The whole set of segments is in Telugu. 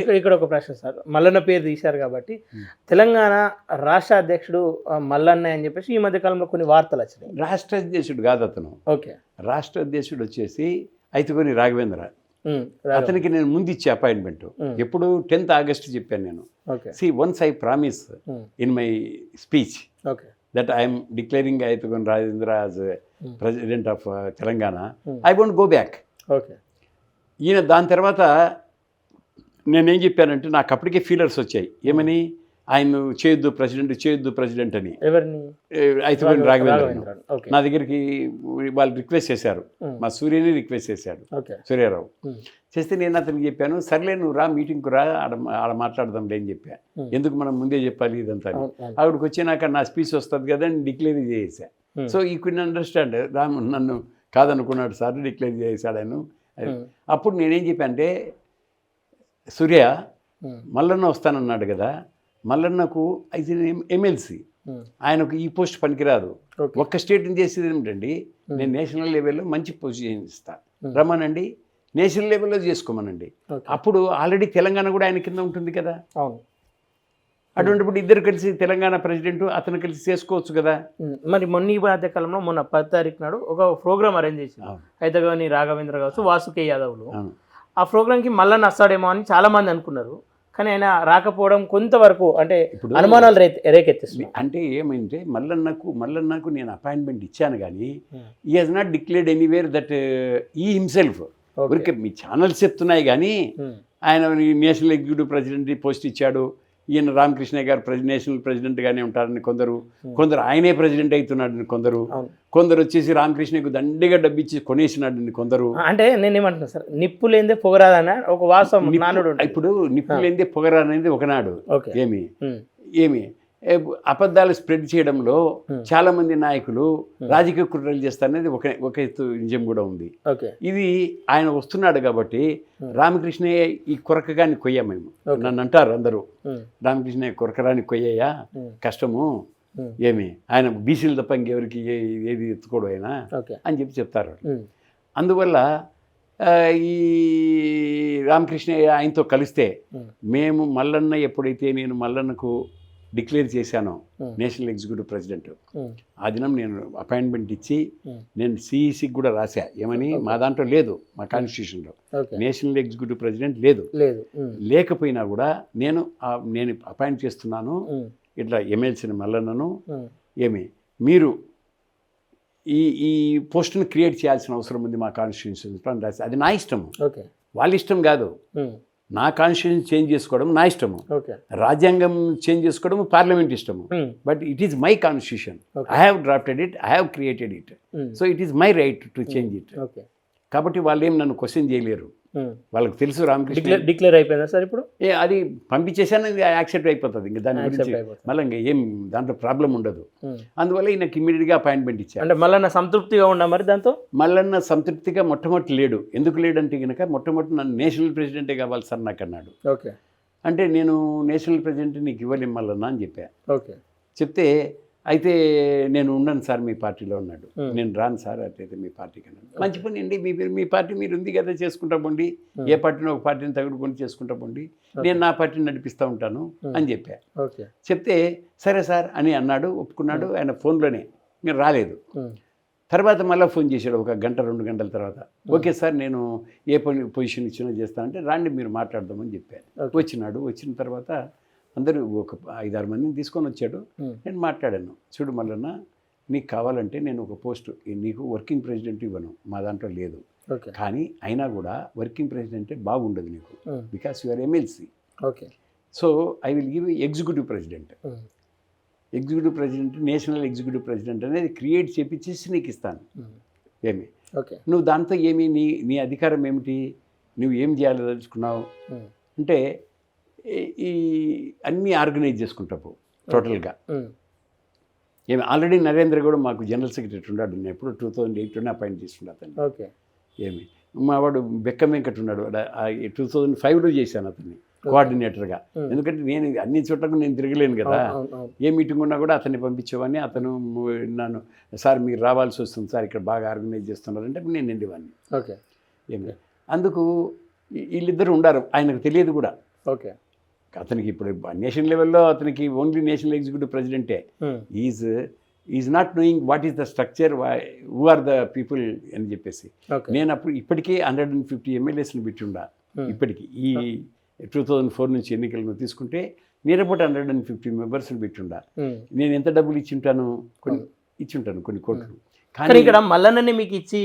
ఇక్కడ ఇక్కడ ఒక ప్రశ్న సార్. మల్లన్న పేరు తీశారు కాబట్టి. తెలంగాణ రాష్ట్ర అధ్యక్షుడు మల్లన్న అని చెప్పేసి ఈ మధ్య కాలంలో కొన్ని వార్తలు వచ్చినాయి. రాష్ట్ర అధ్యక్షుడు కాదు అతను. ఓకే. రాష్ట్ర అధ్యక్షుడు వచ్చేసి ఐతుకొని రాఘవేంద్ర. అతనికి నేను ముందు ఇచ్చే అపాయింట్మెంట్. ఎప్పుడు టెన్త్ ఆగస్ట్ చెప్పాను నేను. See once I promise in my speech okay. That I'm declaring ఐతుకొని Rajendra as. President of Telangana. I won't go back okay. ఈయన దాని తర్వాత నేనేం చెప్పానంటే నాకు అప్పటికే ఫీలర్స్ వచ్చాయి. ఏమని? ఆయన చేయొద్దు ప్రెసిడెంట్ చేయొద్దు ప్రెసిడెంట్ అని. ఎవరిని? అయితే రాఘవేంద్ర నా దగ్గరికి వాళ్ళు రిక్వెస్ట్ చేశారు. మా. సూర్యని రిక్వెస్ట్ చేశాడు సూర్యారావు. చేస్తే నేను అతనికి చెప్పాను సర్లే నువ్వు రా మీటింగ్కు రా ఆడ ఆడ మాట్లాడదాం అని చెప్పా. ఎందుకు మనం ముందే చెప్పాలి ఇదంతా. ఆవిడకి వచ్చినాక నా స్పీచ్ వస్తుంది కదా అని డిక్లేర్ చేసా. సో ఈ కుడ్ అండర్స్టాండ్ రామ్ నన్ను కాదనుకున్నాడు సార్ డిక్లేర్ చేశాడు ఆయన. అప్పుడు నేనేం చెప్పానంటే సూర్య మల్లన్న వస్తానన్నాడు కదా మల్లన్నకు అయితే ఎమ్మెల్సీ ఆయనకు ఈ పోస్ట్ పనికిరాదు. ఒక్క స్టేట్ని చేసేది ఏమిటండి నేను నేషనల్ లెవెల్లో మంచి పొజిషన్ ఇస్తా. Hmm. రమ్మనండి నేషనల్ లెవెల్లో చేసుకోమనండి. అప్పుడు ఆల్రెడీ తెలంగాణ కూడా ఆయన కింద ఉంటుంది కదా. అవును. అటువంటిప్పుడు ఇద్దరు కలిసి తెలంగాణ ప్రెసిడెంట్ అతను కలిసి చేసుకోవచ్చు కదా. మరి మొన్న ఈ మధ్య కాలంలో మొన్న పది తారీఖు నాడు ఒక ప్రోగ్రామ్ అరేంజ్ చేసింది అయితే కానీ రాఘవేంద్ర కావచ్చు వాసుకే యాదవ్లు. ఆ ప్రోగ్రామ్కి మల్లన్న వస్తాడేమో అని చాలా మంది అనుకున్నారు. కానీ ఆయన రాకపోవడం కొంతవరకు అంటే ఇప్పుడు అనుమానాలు రే రేకెత్తిస్తుంది అంటే ఏమైంటే మల్లన్నకు మల్లన్నకు నేను అపాయింట్మెంట్ ఇచ్చాను కానీ Hmm. He has not declared anywhere that he himself okay ఊరికే మీ ఛానల్స్ చెప్తున్నాయి కానీ ఉమ్, ఆయన నేషనల్ ఎగ్జిక్యూటివ్ ప్రెసిడెంట్ పోస్ట్ ఇచ్చాడు. ఈయన రామకృష్ణ గారు ప్రెసి నేషనల్ ప్రెసిడెంట్గానే ఉంటారని కొందరు. కొందరు ఆయనే ప్రెసిడెంట్ అవుతున్నాడని కొందరు. కొందరు వచ్చేసి రామకృష్ణకు దండిగా డబ్బిచ్చి కొనేసినాడని కొందరు. అంటే నేను ఏమంటున్నా సార్ నిప్పు లేదే పొగరాదన్న ఒక వాస్తవం ఉంటుంది. ఇప్పుడు నిప్పు లేనిదే పొగరా అనేది ఒకనాడు ఏమి? ఏమి? అబద్ధాలు స్ప్రెడ్ చేయడంలో Hmm. చాలా మంది నాయకులు రాజకీయ కుట్రలు చేస్తారనేది ఒక ఒక ఎత్తు నిజం కూడా ఉంది. ఇది ఆయన వస్తున్నాడు కాబట్టి Hmm. రామకృష్ణయ్య ఈ కొరకగాని కొయ్యా మేము. నన్ను అంటారు అందరూ. రామకృష్ణయ్య కొరకరాని కొయ్యయ్యా. కష్టము. ఏమి? ఆయన బీసీలు తప్ప ఇంకెవరికి ఏది ఎత్తుకోడు ఆయన అని చెప్పి చెప్తారు. అందువల్ల ఈ రామకృష్ణయ్య ఆయనతో కలిస్తే మేము మల్లన్న ఎప్పుడైతే నేను మల్లన్నకు డిక్లేర్ చేశానో um, national executive president. Um, ఆ దినం నేను అపాయింట్మెంట్ ఇచ్చి ఉమ్, నేను సిఈసికి కూడా రాశా. ఏమని? మా దాంట్లో లేదు మా కాన్స్టిట్యూషన్లో. నేషనల్ ఎగ్జిక్యూటివ్ ప్రెసిడెంట్ లేదు. లేకపోయినా కూడా నేను నేను అపాయింట్ చేస్తున్నాను. ఇట్లా ఎమ్మెల్సీని మల్లన్నను. ఉమ్, ఏమి? మీరు ఈ ఈ పోస్ట్ని క్రియేట్ చేయాల్సిన అవసరం ఉంది మా కాన్స్టిట్యూన్సీ అని రాసి అది నా ఇష్టము. ఓకే వాళ్ళ ఇష్టం కాదు. నా కాన్స్టిట్యూషన్ చేంజ్ చేసుకోవడం నా ఇష్టము. రాజ్యాంగం చేంజ్ చేసుకోవడం పార్లమెంట్ ఇష్టము. But it is my constitution. I have drafted it I have created it so it is my right to change it కాబట్టి వాళ్ళు ఏం నన్ను క్వశ్చన్ చేయలేరు. వాళ్ళకి తెలుసు రామకృష్ణ. డిక్లేర్ డిక్లేర్ అయిపోయిందా సార్ ఇప్పుడు? ఏ అది పంపించేసాను యాక్సెప్ట్ అయిపోతుంది. ఇంకా దాని యాక్సెప్ట్ గురించి మళ్ళీ ఇంకా ఏం దాంట్లో ప్రాబ్లం ఉండదు. ఉమ్. అందువల్ల ఈయనకి ఇమ్మీడియట్గా అపాయింట్మెంట్ ఇచ్చారు. అంటే మళ్ళీ సంతృప్తిగా ఉన్నా మరి దాంతో? మల్లన్న సంతృప్తిగా మొట్టమొదటి లేడు. ఎందుకు లేడంటే కనుక మొట్టమొదటి నన్ను నేషనల్ ప్రెసిడెంటే కావాలి సార్ నాకు అన్నాడు. ఓకే. అంటే నేను నేషనల్ ప్రెసిడెంట్ నీకు ఇవ్వలేం మల్లన్న అని చెప్పా. ఓకే. చెప్తే అయితే నేను ఉండను సార్ మీ పార్టీలో ఉన్నాడు. నేను రాను సార్ అట్లయితే మీ పార్టీకి అన్నాడు. మంచి పని అండి మీ మీ పార్టీ మీరు ఉంది కదా చేసుకుంటా పోండి. ఏ పార్టీని ఒక పార్టీని తగుడుకొని చేసుకుంటా పోండి. నేను నా పార్టీని నడిపిస్తూ ఉంటాను. అని చెప్పా. చెప్తే సరే సార్ అని అన్నాడు ఒప్పుకున్నాడు. ఆయన ఫోన్లోనే మీరు రాలేదు. తర్వాత మళ్ళీ ఫోన్ చేశాడు ఒక గంట రెండు గంటల తర్వాత. ఓకే సార్ నేను ఏ పని పొజిషన్ ఇచ్చినా చేస్తానంటే రాండి మీరు మాట్లాడదామని చెప్పాను. వచ్చినాడు. వచ్చిన తర్వాత అందరూ ఒక ఐదారు మందిని తీసుకొని వచ్చాడు. నేను మాట్లాడాను. చూడు మల్లన్న నీకు కావాలంటే నేను ఒక పోస్ట్ నీకు వర్కింగ్ ప్రెసిడెంట్ ఇవ్వను మా దాంట్లో లేదు. కానీ అయినా కూడా వర్కింగ్ ప్రెసిడెంట్ బాగుండదు నీకు because you are MLC. Okay. So I will give executive president. Executive president national executive president అనేది క్రియేట్ చేపించేసి నీకు ఇస్తాను. ఏమి? ఓకే. నువ్వు దాంతో ఏమి నీ నీ అధికారం ఏమిటి? నువ్వు ఏం చేయాలదలుచుకున్నావు ఉమ్, అంటే ఈ- అన్నీ ఆర్గనైజ్ చేసుకుంటావు టోటల్గా. ఏమి ఆల్రెడీ నరేంద్ర కూడా మాకు జనరల్ సెక్రటరీ ఉన్నాడు నేను ఎప్పుడు టూ థౌజండ్ ఎయిట్లోనే అపాయింట్ చేస్తుండే అతన్ని. ఓకే. ఏమి మా వాడు బెక్క వెంకట్ ఉన్నాడు. టూ థౌజండ్ ఫైవ్లో చేశాను అతన్ని కోఆర్డినేటర్గా. ఎందుకంటే నేను అన్ని చోట్లకు నేను తిరగలేను కదా. ఏ మీటింగ్ ఉన్నా కూడా అతన్ని పంపించేవాడిని అతను నన్ను సార్ మీరు రావాల్సి వస్తుంది సార్ ఇక్కడ బాగా ఆర్గనైజ్ చేస్తున్నారంటే నేను వెళ్ళేవాడిని ఓకే. ఏమి అందుకు వీళ్ళిద్దరు ఉండారు ఆయనకు తెలియదు కూడా. ఓకే. అతనికి ఇప్పుడు నేషనల్ లెవెల్లో అతనికి only national executive ప్రెసిడెంటే. Is is not knowing what is the structure who are the people అని చెప్పేసి. నేను అప్పుడు ఇప్పటికే హండ్రెడ్ అండ్ ఫిఫ్టీ ఎమ్మెల్యేస్ని పెట్టుండా. ఇప్పటికి ఈ టూ థౌజండ్ ఫోర్ నుంచి ఎన్నికలను తీసుకుంటే నిరపటి హండ్రెడ్ అండ్ ఫిఫ్టీ మెంబర్స్ని పెట్టుండా. నేను ఎంత డబ్బులు ఇచ్చింటాను? కొన్ని ఇచ్చింటాను కొన్ని కోట్లు. కానీ ఇక్కడ మల్లన్నని మీకు ఇచ్చి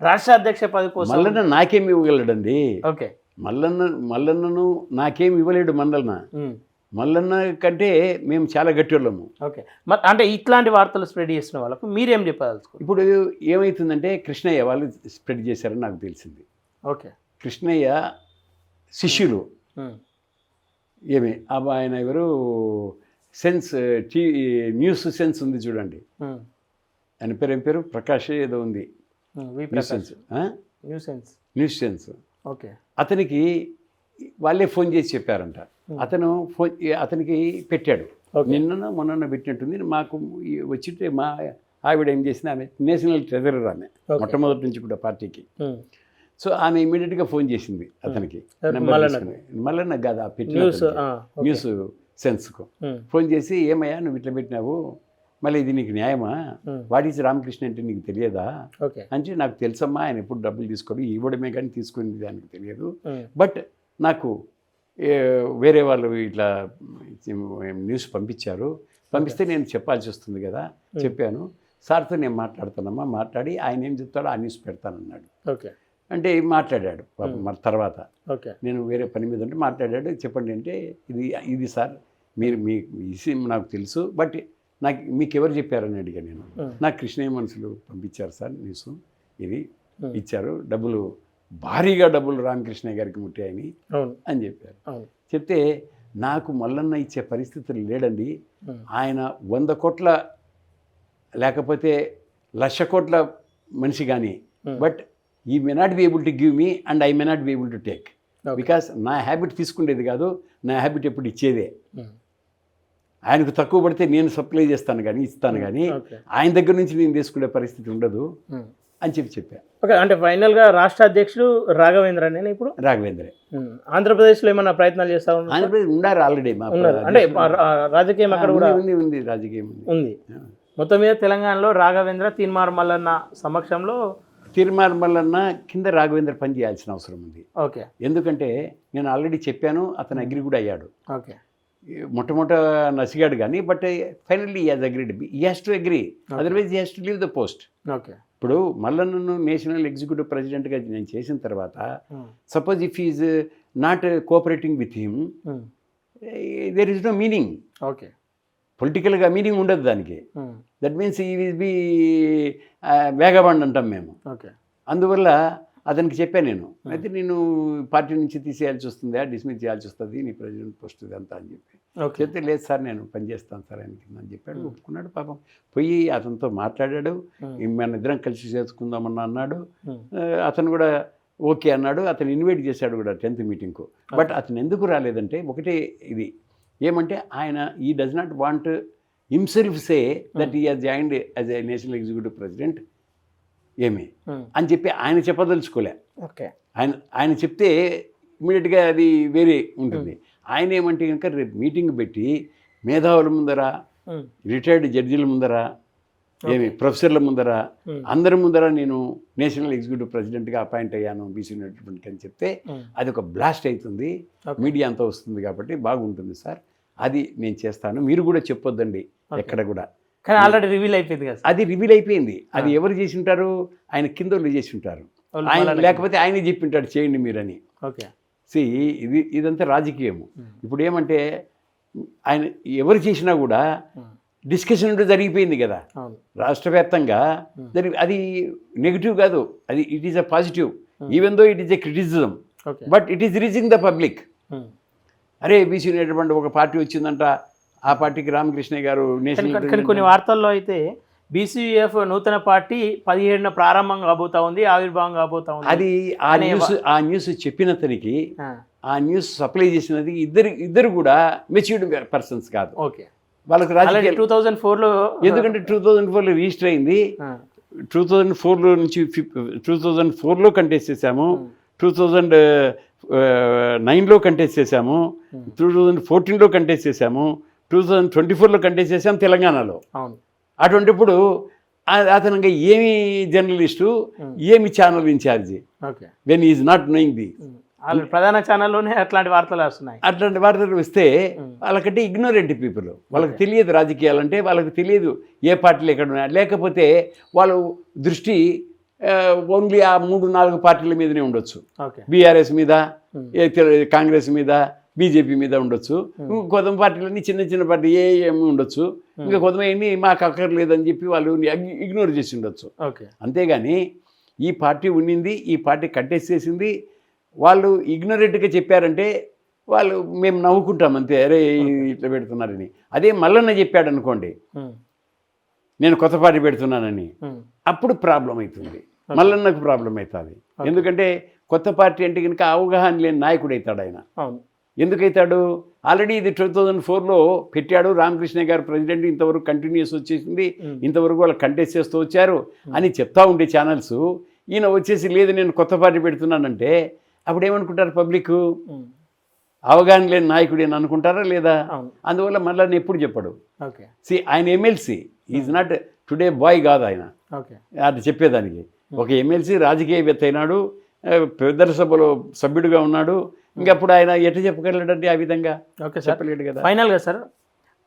రాష్ట్ర అధ్యక్ష పదవి కోసం మల్లన్న నాకేం ఇవ్వగలడండి? ఓకే మల్లన్న మల్లన్నను నాకేం ఇవ్వలేడు మల్లన్న. మల్లన్న కంటే మేము చాలా గట్టివాళ్ళము. ఓకే. అంటే ఇట్లాంటి వార్తలు స్ప్రెడ్ చేసిన వాళ్ళకు మీరేం చెప్పదలుచుకోండి ఇప్పుడు ఏమవుతుందంటే కృష్ణయ్య వాళ్ళు స్ప్రెడ్ చేశారని నాకు తెలిసింది. ఓకే. కృష్ణయ్య శిష్యులు. ఏమి? ఆయన ఎవరు? సెన్స్ టీ న్యూస్ సెన్స్ ఉంది చూడండి. ఆయన పేరు ఏం పేరు? ప్రకాష్ ఏదో ఉంది. News sense. News sense. Okay. అతనికి వాళ్ళే ఫోన్ చేసి చెప్పారంట. అతను ఫోన్ అతనికి పెట్టాడు. నిన్న మొన్న పెట్టినట్టుంది. మాకు వచ్చింటే మా ఆవిడ ఏం చేసింది? ఆమె నేషనల్ ట్రెజరర్ ఆమె. మొట్టమొదటి నుంచి కూడా పార్టీకి. సో ఆమె ఇమీడియట్గా ఫోన్ చేసింది అతనికి. మల్లన్న. కాదు ఆ పెట్టిన న్యూస్ సెన్స్కు. ఫోన్ చేసి ఏమయ్యా నువ్వు ఇట్లా పెట్టినావు? మళ్ళీ ఇది నీకు న్యాయమా. వాట్ ఈజ్ రామకృష్ణ అంటే నీకు తెలియదా? ఓకే. అంటే నాకు తెలుసమ్మా ఆయన ఎప్పుడు డబ్బులు తీసుకోడు ఇవ్వడమే కానీ తీసుకునేది దానికి తెలియదు. బట్ నాకు వేరే వాళ్ళు ఇట్లా న్యూస్ పంపించారు. పంపిస్తే నేను చెప్పాల్సి వస్తుంది కదా చెప్పాను. సార్తో నేను మాట్లాడుతానమ్మా మాట్లాడి ఆయన ఏం చెప్తాడో ఆ న్యూస్ పెడతానన్నాడు. ఓకే. అంటే మాట్లాడాడు మరి తర్వాత. ఓకే. నేను వేరే పని మీద ఉంటే మాట్లాడాడు చెప్పండి అంటే ఇది ఇది సార్ మీరు మీ నాకు తెలుసు బట్ నాకు మీకు ఎవరు చెప్పారని అడిగాను నేను. నాకు కృష్ణయ్య మనుషులు పంపించారు సార్ న్యూస్ ఇది. ఇచ్చారు డబ్బులు భారీగా డబ్బులు రామకృష్ణయ్య గారికి ముట్టాయని అని చెప్పారు చెప్తే నాకు మల్లన్న ఇచ్చే పరిస్థితులు లేడండి. ఆయన వంద కోట్ల లేకపోతే లక్ష కోట్ల మనిషి కానీ. But he may not be able to give me and I may not be able to take. Because నా హ్యాబిట్ తీసుకునేది కాదు నా హ్యాబిట్ ఎప్పుడు ఇచ్చేదే. ఆయనకు తక్కువ పడితే నేను సప్లై చేస్తాను కానీ ఇస్తాను కానీ ఓకే ఆయన దగ్గర నుంచి నేను తీసుకునే పరిస్థితి ఉండదు ఉమ్. అని చెప్పి చెప్పా. ఓకే అంటే ఫైనల్గా రాష్ట్ర అధ్యక్షుడు రాఘవేంద్ర నేను ఇప్పుడు? రాఘవేంద్రే. ఉమ్. ఆంధ్రప్రదేశ్లో ఏమన్నా ప్రయత్నాలు చేస్తా ఉన్నారు? ఆంధ్రప్రదేశ్ ఉండారు ఆల్రెడీ ఉన్నారు. అంటే రాజకీయం అక్కడ కూడా ఉంది ఉంది రాజకీయం ఉంది. మొత్తం మీద తెలంగాణలో రాఘవేంద్ర తీన్మార్ మల్లన్న సమక్షంలో తిరుమల మల్లన్న కింద రాఘవేంద్ర పని చేయాల్సిన అవసరం ఉంది. ఓకే ఎందుకంటే నేను ఆల్రెడీ చెప్పాను అతను అగ్రి కూడా అయ్యాడు. ఓకే మొట్టమొదట నసిగాడు కానీ but finally as agreed he has to agree otherwise he has to leave the post okay ఇప్పుడు మల్లన్నను నేషనల్ ఎగ్జిక్యూటివ్ ప్రెసిడెంట్గా నేను చేసిన తర్వాత. Suppose if is not cooperating with him. There is no meaning okay పొలిటికల్గా మీనింగ్ ఉండదు దానికి. That means he will be vagabond అంటాం మేము. ఓకే అందువల్ల అతనికి చెప్పాను నేను. అయితే నేను పార్టీ నుంచి తీసేయాల్సి వస్తుందా డిస్మిస్ చేయాల్సి వస్తుంది నీ ప్రెసిడెంట్ పోస్ట్ ఇదంతా అని చెప్పి. ఓకే. చెప్తే లేదు సార్ నేను పనిచేస్తాను సార్ ఆయన కింద అని చెప్పాడు. ఒప్పుకున్నాడు పాపం. పోయి అతనితో మాట్లాడాడు. మన ఇద్దరం కలిసి చేసుకుందామని అన్నాడు. అతను కూడా ఓకే అన్నాడు. అతను ఇన్వైట్ చేశాడు కూడా టెన్త్ మీటింగ్కు. బట్ అతను ఎందుకు రాలేదంటే ఒకటే ఇది. ఏమంటే ఆయన he does not want himself say that he joined as a national executive president ఏమి. అని చెప్పి ఆయన చెప్పదలుచుకోలే. ఓకే. ఆయన ఆయన చెప్తే ఇమీడియట్గా అది వేరే ఉంటుంది. ఆయన ఏమంటే కనుక రేపు మీటింగ్ పెట్టి మేధావుల ముందర. రిటైర్డ్ జడ్జిల ముందర ఏమి ప్రొఫెసర్ల ముందర. అందరి ముందర నేను నేషనల్ ఎగ్జిక్యూటివ్ ప్రెసిడెంట్గా అపాయింట్ అయ్యాను బీసీ నెట్వర్క్ అని చెప్తే. అది ఒక బ్లాస్ట్ అవుతుంది. మీడియా అంతా వస్తుంది కాబట్టి బాగుంటుంది సార్. అది నేను చేస్తాను. మీరు కూడా చెప్పొద్దండి ఎక్కడ కూడా. కానీ ఆల్రెడీ రివీల్ అయిపోయింది కదా. అది రివీల్ అయిపోయింది. అది ఎవరు చేసి ఉంటారు ఆయన కింద చేసి ఉంటారు ఆయన లేకపోతే ఆయనే చెప్పింటాడు చేయండి మీరని. ఓకే. సి ఇది ఇదంతా రాజకీయము. ఇప్పుడు ఏమంటే ఆయన ఎవరు చేసినా కూడా. డిస్కషన్ ఉంటే జరిగిపోయింది కదా. రాష్ట్ర వ్యాప్తంగా జరిగి అది నెగిటివ్ కాదు. అది it is a positive. Even though it is a criticism but it is reaching the public. అరే బీసీ నేటువంటి ఒక పార్టీ వచ్చిందంట. ఆ పార్టీకి రామకృష్ణ గారు నేషనల్ కానీ కొన్ని వార్తల్లో అయితే బీసీఎఫ్ నూతన పార్టీ పదిహేడున ప్రారంభం కాబోతా ఉంది ఆవిర్భావం కాబోతా ఉంది అది ఆ న్యూస్ ఆ న్యూస్ చెప్పినతనికి ఆ, ఆ న్యూస్ సప్లై చేసినది ఇద్దరు ఇద్దరు కూడా మెచ్యూర్డ్ పర్సన్స్ కాదు. ఓకే. వాళ్ళకి రాజకీయ టూ థౌజండ్ ఫోర్లో ఎందుకంటే టూ థౌజండ్ ఫోర్లో రిజిస్టర్ అయింది. టూ థౌజండ్ ఫోర్లో నుంచి టూ థౌజండ్ ఫోర్లో కంటెస్ట్ చేశాము. టూ థౌజండ్ నైన్లో కంటెస్ట్ చేశాము. టూ థౌజండ్ ఫోర్టీన్లో కంటెస్ట్ చేశాము. టూ థౌజండ్ ట్వంటీ ఫోర్లో కంటెస్ట్ చేశాము తెలంగాణలో. అవును. అటువంటిప్పుడు అతను ఇంకా ఏమి జర్నలిస్టు ఏమి channel in-charge when is not knowing the ప్రధాన ఛానల్లోనే అట్లాంటి వార్తలు వస్తున్నాయి అట్లాంటి వార్తలు వస్తే వాళ్ళకంటే ఇగ్నోరెంట్ పీపుల్ వాళ్ళకి తెలియదు రాజకీయాలంటే వాళ్ళకి తెలియదు ఏ పార్టీలు ఎక్కడ ఉన్నాయి. లేకపోతే వాళ్ళు దృష్టి ఓన్లీ ఆ మూడు నాలుగు పార్టీల మీదనే ఉండొచ్చు. బీఆర్ఎస్ మీద కాంగ్రెస్ మీద బీజేపీ మీద ఉండొచ్చు. కొంత పార్టీలన్నీ చిన్న చిన్న పార్టీ ఏ ఏమి ఉండొచ్చు. ఇంకా కొంతమంది మాకు అక్కర్లేదని చెప్పి వాళ్ళు ఇగ్నోర్ చేసి ఉండొచ్చు. అంతేగాని ఈ పార్టీ ఉండింది ఈ పార్టీ కట్టేసి చేసింది వాళ్ళు ఇగ్నోరెంట్గా చెప్పారంటే వాళ్ళు మేము నవ్వుకుంటాం అంతే. అరే ఇట్లా పెడుతున్నారని. అదే మల్లన్న చెప్పాడు అనుకోండి. ఉమ్, నేను కొత్త పార్టీ పెడుతున్నానని. అప్పుడు ప్రాబ్లం అవుతుంది. మల్లన్నకు ప్రాబ్లం అవుతుంది. ఎందుకంటే కొత్త పార్టీ అంటే కనుక అవగాహన లేని నాయకుడు అవుతాడు ఆయన ఎందుకైతాడు? ఆల్రెడీ ఇది టూ థౌజండ్ ఫోర్లో పెట్టాడు రామకృష్ణ గారు ప్రెసిడెంట్. ఇంతవరకు కంటిన్యూస్ వచ్చేసింది. ఇంతవరకు వాళ్ళు కంటెస్ట్ చేస్తూ వచ్చారు అని చెప్తా ఉండే ఛానల్స్. ఈయన వచ్చేసి లేదు నేను కొత్త పార్టీ పెడుతున్నానంటే అప్పుడు ఏమనుకుంటారు పబ్లిక్ అవగాహన లేని నాయకుడు అని అనుకుంటారా లేదా? అందువల్ల మళ్ళీ ఎప్పుడు చెప్పడు. సి ఆయన MLC is not today boy కాదు ఆయన. అది చెప్పేదానికి. ఒక ఎమ్మెల్సీ రాజకీయవేత్త అయినాడు. పెద్దల సభలో సభ్యుడిగా ఉన్నాడు. ఇంకప్పుడు ఆయన ఎట్లా చెప్పగలడండి ఆ విధంగా ఓకే సార్. చెప్పలేడు కదా. ఫైనల్గా సార్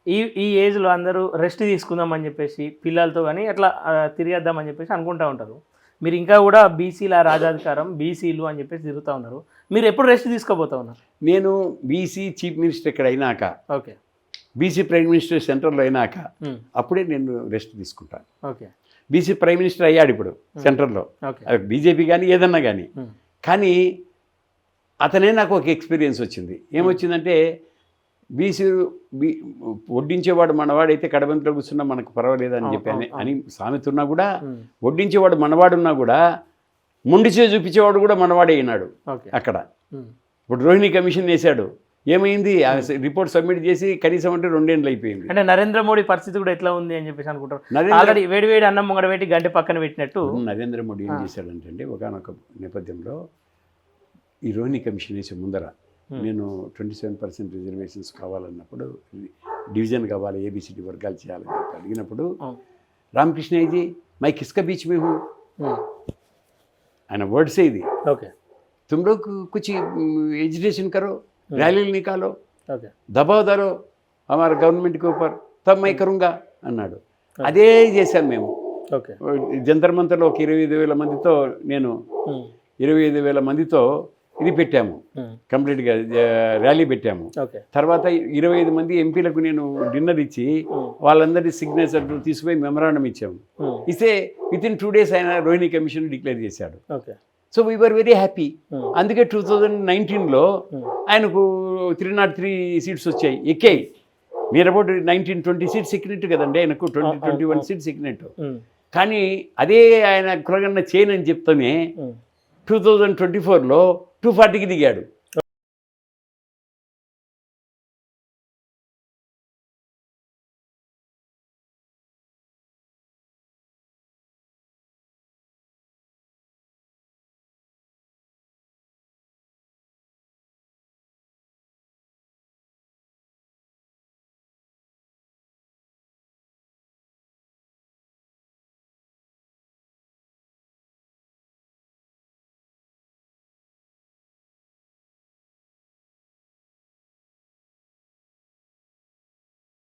ఈ ఈ ఏజ్లో అందరూ రెస్ట్ తీసుకుందామని చెప్పేసి పిల్లలతో కానీ అట్లా తిరిగేద్దామని చెప్పేసి అనుకుంటా ఉంటారు. మీరు ఇంకా కూడా బీసీల రాజాధికారం బీసీలు అని చెప్పేసి తిరుగుతూ ఉన్నారు. మీరు ఎప్పుడు రెస్ట్ తీసుకోబోతా ఉన్నారు? నేను బీసీ చీఫ్ మినిస్టర్ ఇక్కడ అయినాక ఓకే. బీసీ ప్రైమ్ మినిస్టర్ సెంట్రల్లో అయినాక ఉమ్, అప్పుడే నేను రెస్ట్ తీసుకుంటాను. ఓకే. బీసీ ప్రైమ్ మినిస్టర్ అయ్యాడు ఇప్పుడు సెంట్రల్లో. ఓకే. అది బీజేపీ కానీ ఏదన్నా కానీ ఉమ్, కానీ అతనే నాకు ఒక ఎక్స్పీరియన్స్ వచ్చింది. ఏమొచ్చిందంటే బీసీ బీ వడ్డించేవాడు మనవాడైతే కడబంతిలో కూర్చున్నా మనకు పర్వాలేదని చెప్పి అని అని సామెత ఉన్నా కూడా వడ్డించేవాడు మనవాడున్నా కూడా మొండిచే చూపించేవాడు కూడా మనవాడే అయినాడు అక్కడ. ఇప్పుడు రోహిణి కమిషన్ వేశాడు. ఏమైంది? రిపోర్ట్ సబ్మిట్ చేసి కనీసం అంటే రెండేళ్ళు అయిపోయింది. అంటే నరేంద్ర మోడీ పరిస్థితి కూడా ఎట్లా ఉంది అని చెప్పేసి అనుకుంటారు. ఆల్రెడీ వేడి వేడి అన్నం ముంగడ పెట్టి గంట పక్కన పెట్టినట్టు నరేంద్ర మోడీ ఏం చేశాడంటే ఒకనొక నేపథ్యంలో ఈ రోహిణి కమిషన్ వేసే ముందర నేను ట్వంటీ సెవెన్ పర్సెంట్ రిజర్వేషన్స్ కావాలన్నప్పుడు డివిజన్ కావాలి ఏబిసిడి వర్గాలు చేయాలని చెప్పి అడిగినప్పుడు ఇది మై కిస్క బీచ్ మేము. ఆయన వర్డ్స్ ఇది ఓకే. తుమ్రోకు కుచి ఎడ్యుకేషన్ కరో ర్యాలీలు నికాలో? దబాదరో అమర్ గవర్నమెంట్కి ఊపర్. తబ్ మై కరుంగా అన్నాడు. అదే చేశాం మేము. జంతర్ మంతర్లో ఒక ఇరవై ఐదు వేల మందితో నేను ఇరవై ఐదు వేల మందితో ఇది పెట్టాము. కంప్లీట్గా ర్యాలీ పెట్టాము. తర్వాత ఇరవై ఐదు మంది ఎంపీలకు నేను డిన్నర్ ఇచ్చి వాళ్ళందరి సిగ్నేచర్లు తీసుకుపోయి మెమరాండం ఇచ్చాము. ఇస్తే విత్ ఇన్ టూ డేస్ ఆయన రోహిణి కమిషన్ డిక్లేర్ చేశాడు. So we are very happy అందుకే టూ థౌజండ్ నైన్టీన్లో ఆయనకు త్రీ నాట్ త్రీ సీట్స్ వచ్చాయి. ఎక్కాయి near about nineteen twenty seats ఎక్కినట్టు కదండి ఆయనకు ట్వంటీ ట్వంటీ వన్ సీట్స్ ఎక్కినట్టు కానీ అదే ఆయన కులగన్న చేయనని చెప్తానే ఉమ్, టూ థౌజండ్ ట్వంటీ ఫోర్లో టూ ఫార్టీకి దిగాడు.